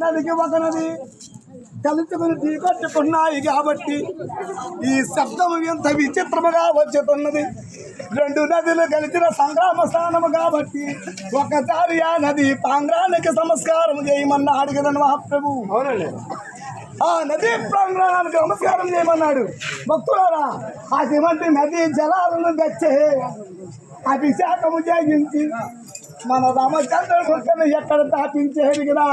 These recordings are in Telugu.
నదికి ఒక నది కలుసుకుని ఢీకొట్టుకున్నాయి కాబట్టి ఈ శబ్దము ఎంత విచిత్రముగా వచ్చుతున్నది రెండు నదులు కలిసిన సంగ్రామ స్థానము కాబట్టి ఒకసారి ఆ నది పాంగ్రానికి సంస్కారం చేయమన్నాడు కదా మహాప్రభు. అవునండి. ఆ నదీ ప్రాంగణానికి నమస్కారం చేయమన్నాడు. భక్తులారా అటువంటి నదీ జలాలను తెచ్చే అభిషేకము చేయించి మన రామచంద్రుడు ఎక్కడ తాపించేది కదా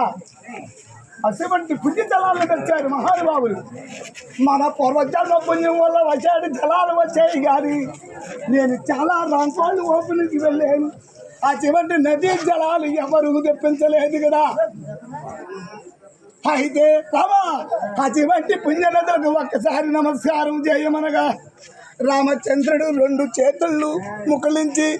అటువంటి పుణ్య జలాలను తెచ్చారు మహానుభావులు. మన పూర్వజన్మ పుణ్యం వల్ల వచ్చాడు జలాలు వచ్చాయి కానీ నేను చాలా రంపాలు ఓపెన్కి వెళ్ళాను. అటువంటి నదీ జలాలు ఎవరు తెప్పించలేదు కదా. అయితే రామా అటువంటి పుణ్యనదులకు ఒక్కసారి నమస్కారం చేయమనగా రామచంద్రుడు రెండు చేతుళ్ళు ముకులించి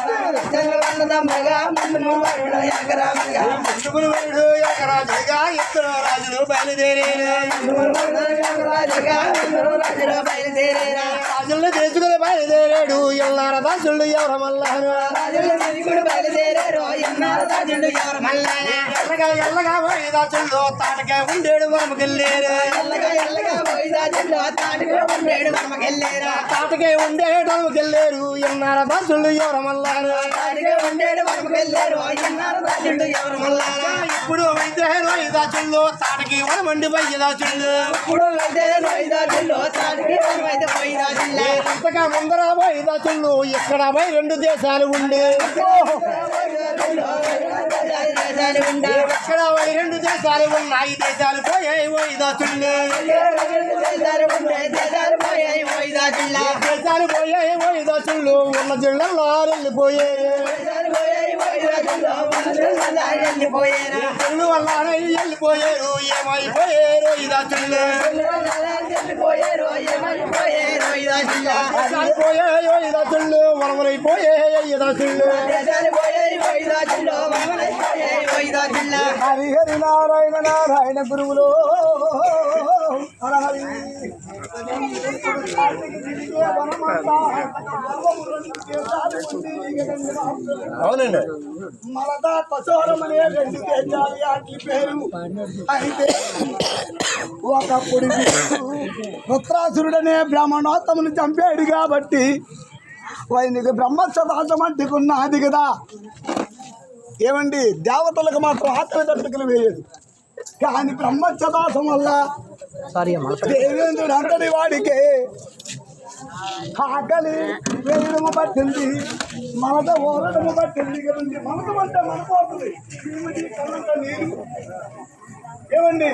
రాజులు ముందు మనవరుడు ఎగరాజులుగా ముందు మనవరుడు ఎగరాజులుగా ఇద్దరు రాజులు బయలుదేరే రాజులను ఎల్లగా బయలుదేరాడు ఇల్లార దాసుళ్ళు ఎవర వల్ల ఎల్లగా ఎల్లగా పోయి దాసుళ్ళు తాటగా ఉండేడు మనకెళ్ళారు తాటకే ఉండేటం వెళ్ళారు ఎన్నార దాసుళ్ళు ఎవర మల్లారు ఇప్పుడు అయితే రోయి దాచుళ్ళు తాటకి వనమండి పోయి దాచుళ్ళు ఇంతగా ముందర పోయి దాచుళ్ళు ఇక్కడ పోయి రెండు దేశాలు ఉండే ఇక్కడ రెండు దేశాలు ఉన్నాయి దేశాలు పోయాయి పోయి దాచుళ్ళు దేశాలు పోయాయి పోయి దాచుళ్ళు ఉన్న జిల్లాలో వెళ్ళిపోయాయి చెల్లు వల్ల వెళ్ళిపోయారు ఏమైపోయారు ఈ దాచుళ్ళు దేశాలు పోయాయో ఈ దాచుళ్ళు వనమలైపోయాయి ఈ దాచుళ్ళు హరి హరి నారాయణ నారాయణ గురువులు. అవునండి. మలదా కచోరం అనే రెండు దేశాలు వాటి పేరు. అయితే ఒకప్పుడు రుత్రాసురుడనే బ్రాహ్మణోత్తముని చంపాడు కాబట్టి ఆయనకి బ్రహ్మత్సదాసం అంటుకున్నది కదా. ఏమండి? దేవతలకు మాత్రం ఆత్మ తట్టుకులు వేయదు కానీ బ్రహ్మత్సదాసం వల్ల సారీ దేవేంద్రుడు అంతటి వాడికే. ఆకలి వేయడము పట్టింది మనత ఓరడము పట్టింది కదండి మనకు అంటే మనపోతుంది ఏమిటి? కళ్ళంట నీరు. ఏమండి?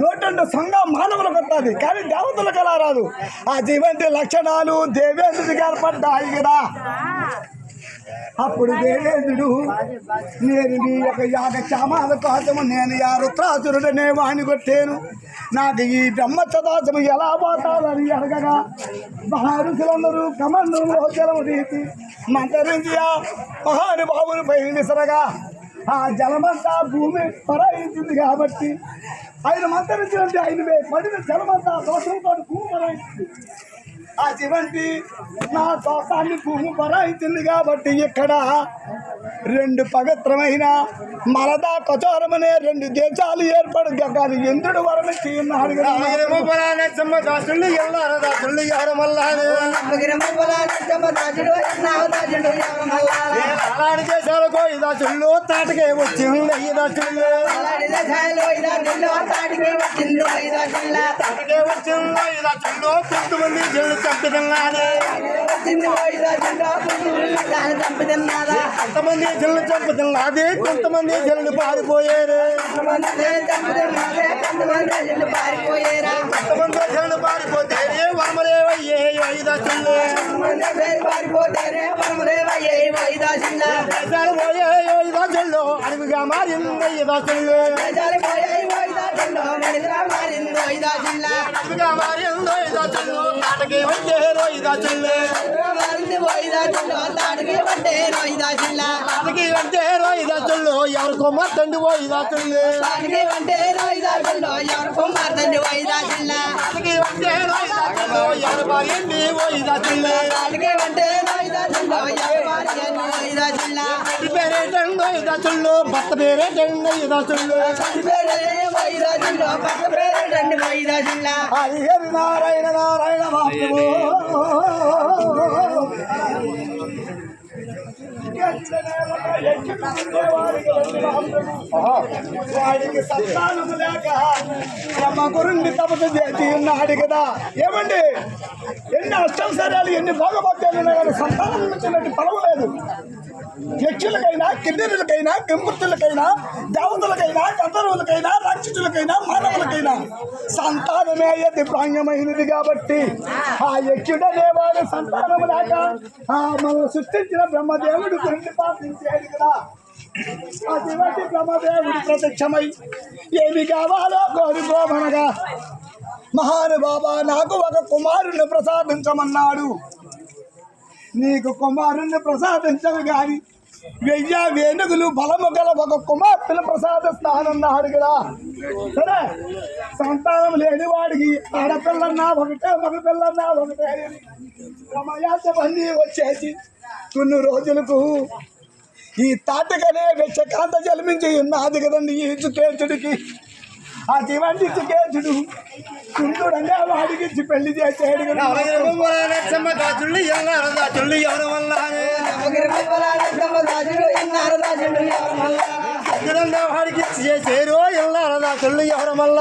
నోటంటే సంఘం మానవులకు వస్తుంది కానీ దేవతలకు అలా రాదు. ఆ జీవంతి లక్షణాలు దేవేంద్రుడికి ఏర్పడ్డాయి కదా. అప్పుడు దేవేంద్రుడు నేను నీ యొక్క యాగ క్షామాల కోసము నేను యా రుత్రాసురుడనే వాణి కొట్టాను. నాకు ఈ బ్రహ్మచదాసము ఎలా పోతాదని అడగగా మహారుషులందరూ కమండంలో జలము తీసి మంతరించి ఆ మహానుభావుని పైన ఆ జలమంతా భూమి పరాయించింది కాబట్టి ఆయన మంతరించినట్టు ఆయన పడిన జలమంతా దోషంతో భూమి పరాయించింది. ఆ చివంటి నా దోషాన్ని భూమి పరాయించింది కాబట్టి ఇక్కడ రెండు పవిత్రమైన మలదా కచోరమనే రెండు దేశాలు ఏర్పడు కానీ ఇంద్రుడు వరమిచ్చి ఉన్నాడు అలాంటి దేశాలకు ఈ దాసుళ్ళు తాటకే వచ్చి ఈ దాసుళ్ళు తాటకే వచ్చి ఈ దాసుళ్ళు కొంతమంది చెల్లు చంపుతున్నారు. కొంతమంది చెల్లు చంపుతున్నది కొంతమంది చెల్లు పారిపోయారు. కొంతమంది చెల్లు పారిపోతే వరమలేవయ్యే ఈ దాసుళ్ళు దేశాలు పోయే ఈ దాసుళ్ళు అడవిగా మారింది మారిందో ఈ దాసుళ్ళు తాటకి అంటే రోయిదా చెల్లె తాటకి అంటే రోయిదా చెల్లు ఎవరికో మత్తండి పోయిదా చెల్లె తాటకి అంటే రోయిదా చెల్లు ఎవరి భార్యండి పోయిదా చెల్లె ఇంటి పేరేటండి ఇదా చెల్లు భర్త పేరేటండి ఇదా చెల్లు హరి నారాయణ నారాయణ బాబు వాడికి సంతానము లేక బ్రహ్మ గురుణ్ణి తపస్సు చేసి ఉన్నాడు కదా ఏమండి? ఎన్ని అష్టంశర్యాలు ఎన్ని భోగభక్తులు ఉన్నా కానీ సంతానం ఇచ్చినట్టు పలవలేదు యక్షులకైనా కిన్నెరులకైనా పెంపుతులకైనా దేవతలకైనా గంధర్వులకైనా రాక్షసులకైనా మానవులకైనా సంతానమే అది ప్రాణ్యమైనది కాబట్టి ఆ యక్షుడనేవాడు సంతానం లేక ఆ మనం సృష్టించిన బ్రహ్మదేవుడు గురించి పాటించాడు కదా. అటువంటి బ్రహ్మదేవుడు ప్రత్యక్షమై ఏమి కావాలో కోరుకోమనగా మహానుబాబా నాకు ఒక కుమారుని ప్రసాదించమన్నాడు. నీకు కుమారుణ్ణి ప్రసాదించవు కానీ వెయ్య వేణుగులు బలము గల ఒక కుమార్తెల ప్రసాద ప్రసాదిస్తానన్నాడు కదా సరే? సంతానం లేని వాడికి ఆడపిల్లన్నా ఒకటే మగపిల్లన్నా ఒకటే. రమయాచబంది వచ్చేసి కొన్ని రోజులకు ఈ తాటకనే వెచ్చకాంత జన్మించి ఉన్నది కదండి ఈ చుకేచుడికి అటువంటి చుకేచుడు కుందుడంగా వాడికి పెళ్ళి చేసేడు కదా వాడికి చేసేరు ఎల్లారదా చెల్లి ఎవరి వల్ల